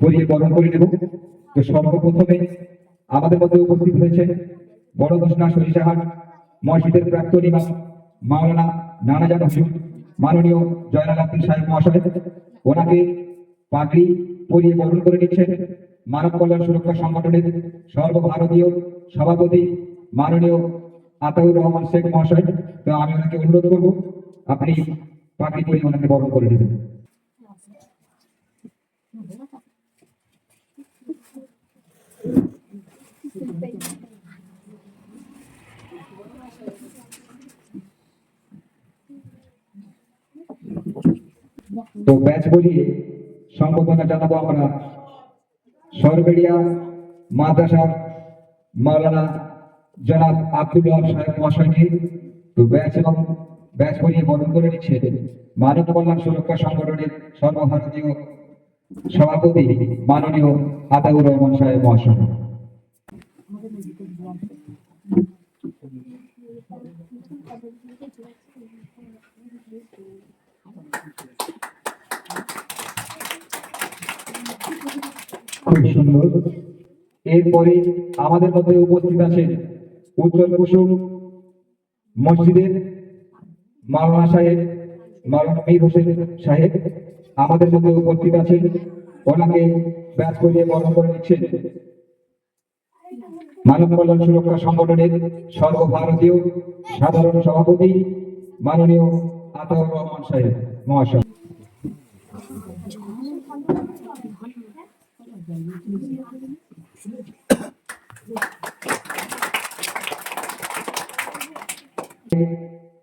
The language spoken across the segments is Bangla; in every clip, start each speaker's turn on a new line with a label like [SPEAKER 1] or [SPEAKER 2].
[SPEAKER 1] পরিয়ে বরণ করে নেব। তো সর্বপ্রথমে আমাদের মধ্যে উপস্থিত হয়েছে বড় ঘোষণা সরিষাহাট মসজিদের প্রাক্তন ইমাম মাওলানা নানাজান হুজুর মাননীয় জয়নাল আব্দুল সাহেব মহাশয়। ওনাকে পাগড়ি পরিয়ে বরণ করে নিচ্ছেন মানব কল্যাণ সুরক্ষা সংগঠনের সর্বভারতীয় সভাপতি মাননীয় আতাউর রহমান শেখ মহাশয়। তো আমি ওনাকে অনুরোধ করব, আপনি পাগড়ি পরিয়ে ওনাকে বরণ করে নেবেন। তো ব্যাচ বলিয়ে সম্বোধনা জানাব আমরা সরবেড়িয়া মাদ্রাসার মাওলানা জনাব আব্দুল্লাহ সাহেব মহাশয়কে তো ব্যাচ এবং ব্যাচ বলিয়ে বরণ করে নিচ্ছে মানব কল্যাণ সুরক্ষা সংগঠনের সর্বভারতীয় সভাপতি মাননীয় আতাউর রহমান সাহেব মহাশয়। খুব এরপরে আমাদের মধ্যে উপস্থিত আছেন উত্তর কুসুম মসজিদের মাওলানা সাহেব, মাওলানা মীর হোসেন সাহেব। আমাদের মধ্যে উপস্থিত আছেন। ওনাকে ব্যাচ করিয়ে বরণ করে নিচ্ছেন। মানব কল্যাণ সুরক্ষা সংগঠনের সর্বভারতীয় সাধারণ সভাপতি মাননীয় আতাউর রহমান সাহেব, মহাশয়।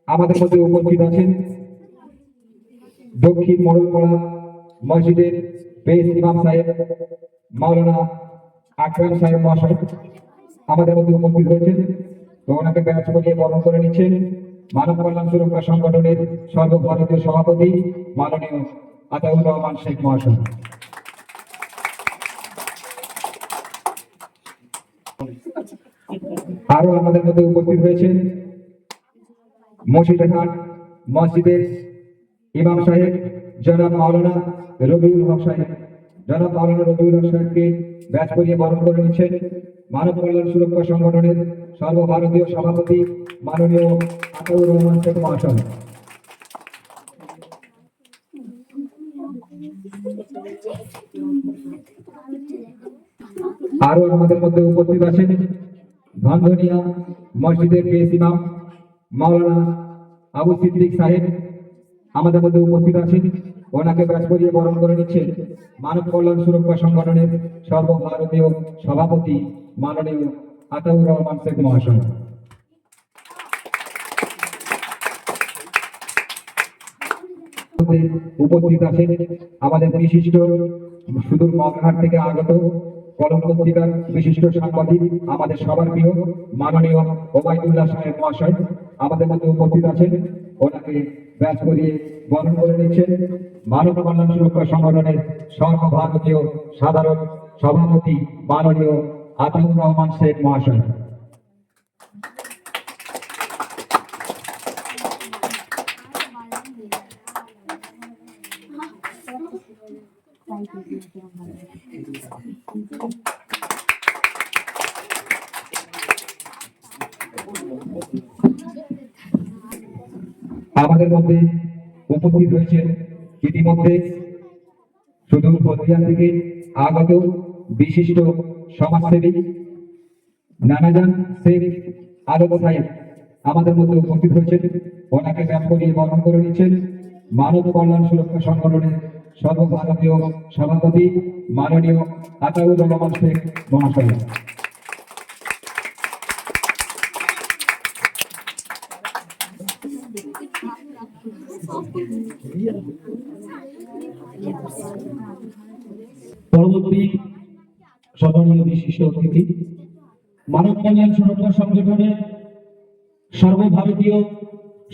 [SPEAKER 1] আমাদের মধ্যে উপস্থিত আছেন দক্ষিণ মোড়লপাড়া মসজিদের বেশ ইমাম সাহেব, মাওলানা আকরাম সাহেব মহাশয় আমাদের মধ্যে উপস্থিত হয়েছেন। তো ওনাকে ব্যাচ করিয়ে বরণ করে নিচ্ছেন। মানব কল্যাণ সুরক্ষা সংগঠনের সর্বভারতীয় সভাপতি মাননীয় আতাউর রহমান শেখ মহাশয়। আরও আমাদের মধ্যে উপস্থিত হয়েছেন মসজিদঘাট মসজিদের ইমাম সাহেব, জনাব মাওলানা রবিউল হক সাহেব। জনাব মাওলানা রবিউল হক সাহেবকে ব্যাচ করিয়ে বরণ করে নিচ্ছেন। মানব কল্যাণ সুরক্ষা সংগঠনের সর্বভারতীয় সভাপতি মাননীয় আতাউর রহমান শেখ মহাশয়। আরও আমাদের মধ্যে উপস্থিত আছেন ধনধনিয়া মসজিদের পেশ ইমাম মাওলানা আবু সিদ্দিক সাহেব আমাদের মধ্যে উপস্থিত আছেন। ওনাকে ব্যাচ করিয়ে বরণ করে নিচ্ছেন মানব কল্যাণ সুরক্ষা সংগঠনের সর্বভারতীয় সভাপতি মাননীয় আতাউর রহমান শেখ মহাশয়। উপস্থিত আছেন আমাদের বিশিষ্ট সুদূর মগহাট থেকে আগত কলম পত্রিকার বিশিষ্ট সাংবাদিক, আমাদের সবার প্রিয় মাননীয় ওবায়দুল্লাহ সাহেব মহাশয়, আমাদের মধ্যে উপস্থিত আছেন। ওনাকে ব্যাচ করিয়ে বরণ করে নিচ্ছেন। মানব কল্যাণ সুরক্ষা সংগঠনের সর্বভারতীয় সাধারণ সভাপতি মাননীয় আতাউর রহমান শেখ মহাশয়। আমাদের মধ্যে উপস্থিত হয়েছেন ইতিমধ্যে সুদূর বদরিয়া থেকে আগত বিশিষ্ট সমাজসেবী নানাজান শেখ আলম সাহেব আমাদের মধ্যে উপস্থিত হয়েছেন ওনাকে ব্যায়াম করিয়ে বরণ করে নিচ্ছেন। মানব কল্যাণ সুরক্ষা সংগঠনের সর্বভারতীয় সভাপতি মাননীয় আতাউর রহমান শেখ মহাশয়।
[SPEAKER 2] পরবর্তী সম্মানীয় বিশিষ্ট অতিথি, মানব কল্যাণ সুরক্ষা সংগঠনের সর্বভারতীয়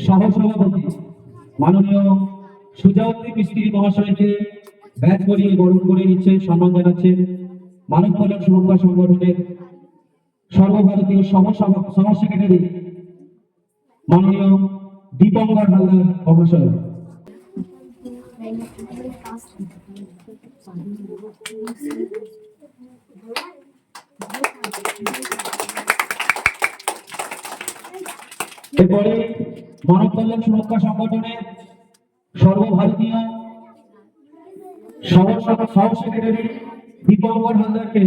[SPEAKER 2] সহসভাপতি, মাননীয় সুজাউদ্দিন মিস্ত্রি মহাশয়কে ব্যাচ করিয়ে বরণ করে নিচ্ছে সম্মান জানাচ্ছেন মানব কল্যাণ সুরক্ষা সংগঠনের সর্বভারতীয় সহ সেক্রেটারি মাননীয় দীপঙ্কর হালদার মহাশয়। এরপরে মানব কল্যাণ সুরক্ষা সংগঠনের সর্বভারতীয় সহ সেক্রেটারি দীপঙ্কর হালদারকে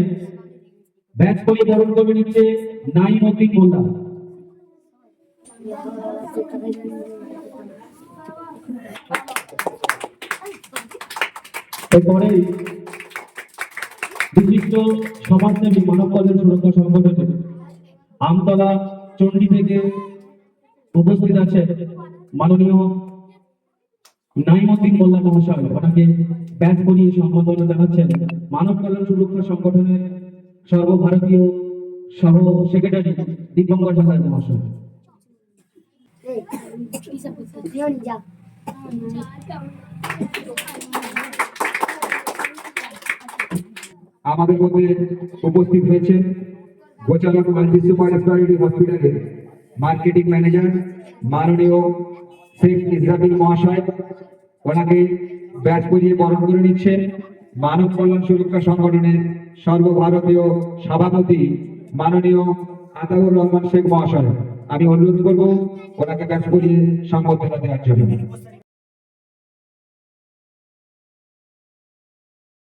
[SPEAKER 2] ব্যাচ করে নিচ্ছে এরপরে বিশিষ্ট সমাজসেবী মানব কল্যাণ সুরক্ষা সংগঠনের আমতলা চণ্ডী থেকে উপস্থিত আছে মাননীয় নাইমুদ্দিন মোল্লা মহাশয়, ওনাকে ব্যাচ করিয়ে সম্বোধনা জানাচ্ছেন মানব কল্যাণ সুরক্ষা সংগঠনের সর্বভারতীয় সহ সেক্রেটারি দীপঙ্কর হালদার মহাশয়।
[SPEAKER 1] আমাদের মধ্যে উপস্থিত হয়েছেন গোচারণ মাল্টি সুপার স্পেশালিটি হসপিটালের মার্কেটিং ম্যানেজার, মাননীয় শেখ ইসরাফিল মহাশয়। ওনাকে ব্যাচ পরিয়ে বরণ করে নিচ্ছেন মানব কল্যাণ সুরক্ষা সংগঠনের সর্বভারতীয় সভাপতি মাননীয় আতাউর রহমান শেখ মহাশয়। আমি অনুরোধ করব ওনাকে ব্যাচ পরিয়ে সংবর্ধনা দেওয়ার জন্য।